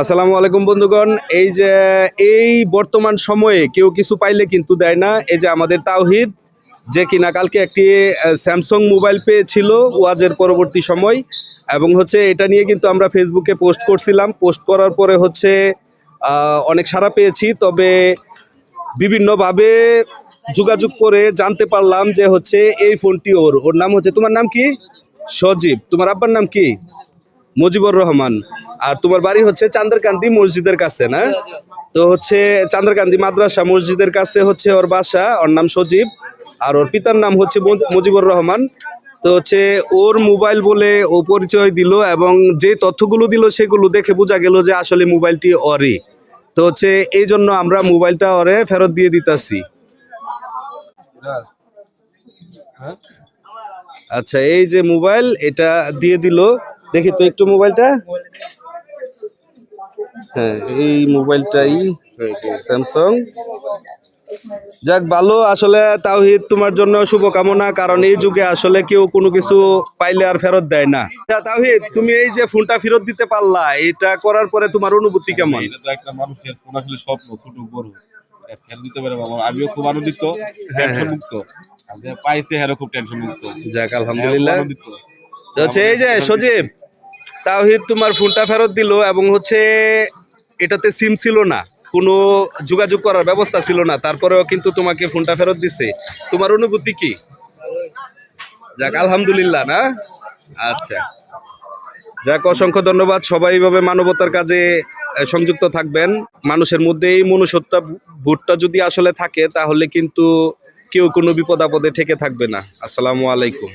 আসসালামু আলাইকুম বন্ধুগণ। এই যে, এই বর্তমান সময়ে কেউ কিছু পাইলে কিন্তু দেয় না। এই যে আমাদের তাওহিদ, যে কিনা কালকে একটি স্যামসাং মোবাইল পেয়েছিল ওয়াজের পরবর্তী সময় এবং হচ্ছে এটা নিয়ে কিন্তু আমরা ফেসবুকে পোস্ট করছিলাম। পোস্ট করার পরে হচ্ছে অনেক সাড়া পেয়েছি। তবে বিভিন্নভাবে যোগাযোগ করে জানতে পারলাম যে হচ্ছে এই ফোনটি ওর। ওর নাম হচ্ছে, তোমার নাম কি? সজীব। তোমার আব্বার নাম কি? মুজিবুর রহমান। আর তোমার বাড়ি হচ্ছে চান্দারকান্দি মসজিদের কাছে, না? তো হচ্ছে চান্দারকান্দি মাদ্রাসা মসজিদের কাছে হচ্ছে ওর বাসা, ওর নাম সজীব, আর ওর পিতার নাম হচ্ছে মুজিবুর রহমান। তো হচ্ছে ওর মোবাইল বলে ও পরিচয় দিল এবং যে তথ্যগুলো দিল সেগুলো দেখে বোঝা গেল যে আসলে মোবাইলটি ওরই তো হচ্ছে এই জন্য আমরা মোবাইলটা ওরে ফেরত দিয়ে দিতাছি। আচ্ছা এই যে মোবাইল, এটা দিয়ে দিল। দেখি তো একটু মোবাইলটা। হ্যাঁ এই মোবাইলটাই স্যামসাং যাক ভালো। আসলে তাওহিদ তোমার জন্য শুভকামনা কারণ এই যুগে আসলে কেউ কোনো কিছু পাইলে আর ফেরত দেয় না। আচ্ছা, তাওহিদ তুমি এই যে ফোনটা ফেরত দিতে পারলা এটা করার পরে তোমার অনুভূতি কেমন? এটা তো একটা মানুষের ফোন আসলে স্বপ্ন ছোট বড়। ফেরত দিতে পারে বাবা। আমিও খুব আনন্দিত হ্যাঁ, টেনশন মুক্ত পাইছে হ্যাঁ খুব টেনশন মুক্ত যাক হ্যাঁ, আলহামদুলিল্লাহ। তো এই যে সজীব তাওহিদ তোমার ফোনটা ফেরত দিল এবং হচ্ছে এটাতে সিম ছিল না, কোনো যোগাযোগ করার ব্যবস্থা ছিল না, তারপরেও কিন্তু তোমাকে ফোনটা ফেরত দিছে। তোমার অনুভূতি কি? যাক, আলহামদুলিল্লাহ, না? আচ্ছা। যাক, অসংখ্য ধন্যবাদ, সবাই এইভাবে মানবতার কাজে সংযুক্ত থাকবেন। মানুষের মধ্যে এই মনুষ্যত্ব ভোটটা যদি আসলে থাকে, তাহলে কিন্তু কেউ কোনো বিপদ আপদে ঠেকে থাকবে না। আসসালামু আলাইকুম।